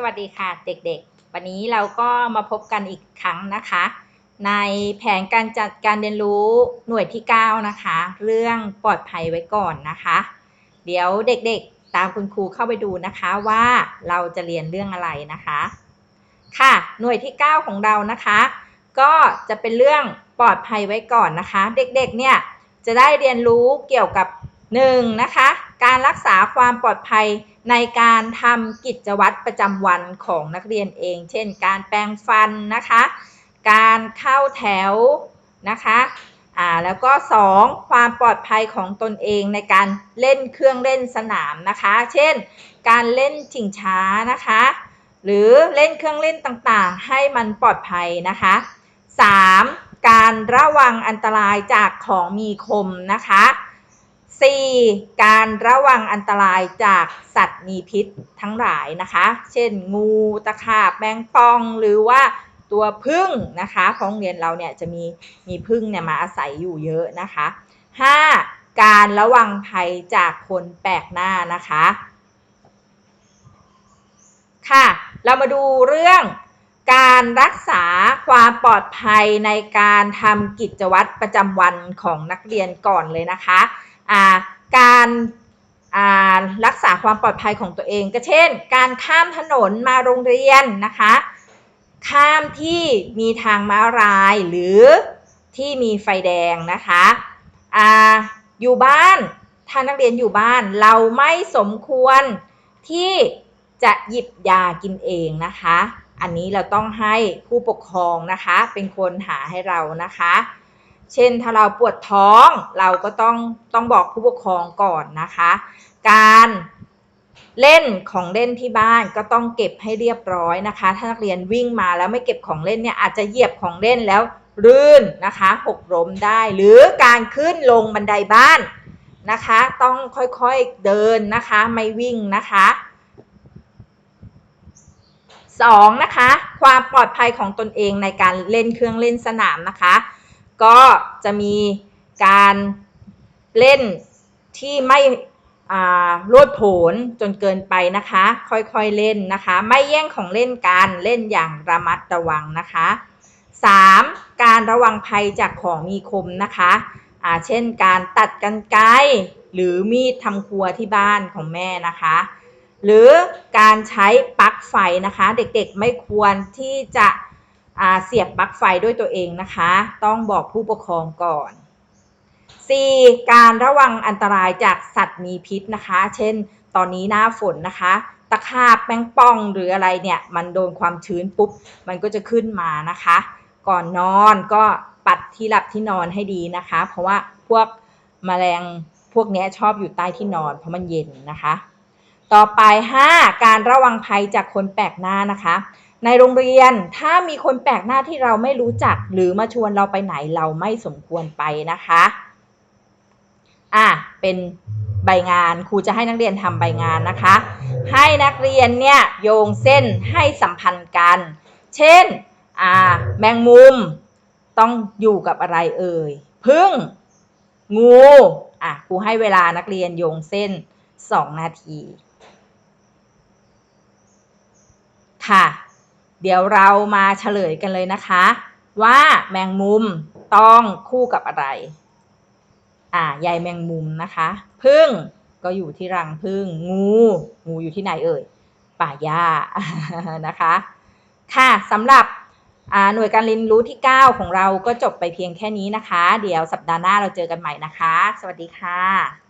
สวัสดีค่ะเด็กๆ วันนี้เราก็มาพบกันอีกครั้งนะคะ ในแผนการจัดการเรียนรู้หน่วยที่ 9 นะคะ เรื่องปลอดภัยไว้ก่อนนะคะ เดี๋ยวเด็กๆ ตามคุณครูเข้าไปดูนะคะว่าเราจะเรียนเรื่องอะไรนะคะ ค่ะหน่วยที่ 9 ของเรานะคะ ก็จะเป็นเรื่องปลอดภัยไว้ก่อนนะคะ เด็กๆเนี่ยจะได้เรียนรู้เกี่ยวกับ 1. นะคะ การรักษาความปลอดภัยในการทำกิจวัตรประจำวันของนักเรียนเอง เช่น การแปรงฟันนะคะ การเข้าแถวนะคะอ่าแล้วก็ 2. ความปลอดภัยของตนเองในการเล่นเครื่องเล่นสนามนะคะ เช่น การเล่นชิงช้านะคะ หรือเล่นเครื่องเล่นต่างๆ ให้มันปลอดภัยนะคะ 3. การระวังอันตรายจากของมีคมนะคะ 4. การระวังอันตรายจากสัตว์มีพิษทั้งหลายนะคะ เช่น งูตะขาบแมงป่องหรือว่าตัวพึ่งนะคะเพราะโรงเรียนเราเนี่ยจะมีมีพึ่งเนี่ยมาอาศัยอยู่เยอะนะคะ 5. การระวังภัยจากคนแปลกหน้านะคะ ค่ะ เรามาดูเรื่องการรักษาความปลอดภัยในการทำกิจวัตรประจำวันของนักเรียนก่อนเลยนะคะ การรักษาความปลอดภัยของตัวเอง ก็เช่น การข้ามถนนมาโรงเรียนนะคะ ข้ามที่มีทางม้าลายหรือที่มีไฟแดงนะคะออยู่บ้านถ้านักเรียนอยู่บ้านเราไม่สมควรที่จะหยิบยากินเองนะคะ อันนี้เราต้องให้ผู้ปกครองนะคะ เป็นคนหาให้เรานะคะ เช่นถ้าเราปวดท้องเราก็ต้องต้องบอกผู้ปกครองก่อนนะคะ การเล่นของเล่นที่บ้านก็ต้องเก็บให้เรียบร้อยนะคะ ถ้านักเรียนวิ่งมาแล้วไม่เก็บของเล่นเนี่ยอาจจะเหยียบของเล่นแล้วลื่นนะคะหกล้มได้ หรือการขึ้นลงบันไดบ้านนะคะ ต้องค่อยๆเดินนะคะไม่วิ่งนะคะสองนะคะ ความปลอดภัยของตนเองในการเล่นเครื่องเล่นสนามนะคะ ก็จะมีการเล่นที่ไม่โลดโผนจนเกินไปนะคะ ค่อยๆเล่นนะคะ ไม่แย่งของเล่นกันเล่นอย่างระมัดระวังนะคะ 3. การระวังภัยจากของมีคมนะคะะเช่นการตัดกันไกหรือมีดทำครัวที่บ้านของแม่นะคะ หรือการใช้ปลั๊กไฟนะคะ เด็กๆไม่ควรที่จะ เสียบปลั๊กไฟด้วยตัวเองนะคะ ต้องบอกผู้ปกครองก่อน 4. การระวังอันตรายจากสัตว์มีพิษนะคะ เช่น ตอนนี้หน้าฝนนะคะ ตะขาบแมงป่องหรืออะไรเนี่ย มันโดนความชื้นปุ๊บ มันก็จะขึ้นมานะคะ ก่อนนอนก็ปัดที่หลับที่นอนให้ดีนะคะ เพราะว่าพวกมแมลงพวกนี้ชอบอยู่ใต้ที่นอนเพราะมันเย็นนะคะ ต่อไป 5. การระวังภัยจากคนแปลกหน้านะคะ ในโรงเรียนถ้ามีคนแปลกหน้าที่เราไม่รู้จัก หรือมาชวนเราไปไหนเราไม่สมควรไปนะคะอะเป็นใบงานครูจะให้นักเรียนทำใบงานนะคะ ให้นักเรียนเนี่ยโยงเส้นให้สัมพันธ์กัน เช่นอ่าแมงมุมต้องอยู่กับอะไรเอ่ยพึ่งงูอะครูให้เวลานักเรียนโยงเส้นสองนาที ค่ะ เดี๋ยวเรามาเฉลยกันเลยนะคะ ว่าแมงมุมต้องคู่กับอะไร อ่าใยแมงมุมนะคะพึ่งก็อยู่ที่รังพึ่งงู งูอยู่ที่ไหนเอ่ยป่าหญ้านะคะ ค่ะสำหรับหน่วยการเรียนรู้ที่ 9 ของเราก็จบไปเพียงแค่นี้นะคะ เดี๋ยวสัปดาห์หน้าเราเจอกันใหม่นะคะ สวัสดีค่ะ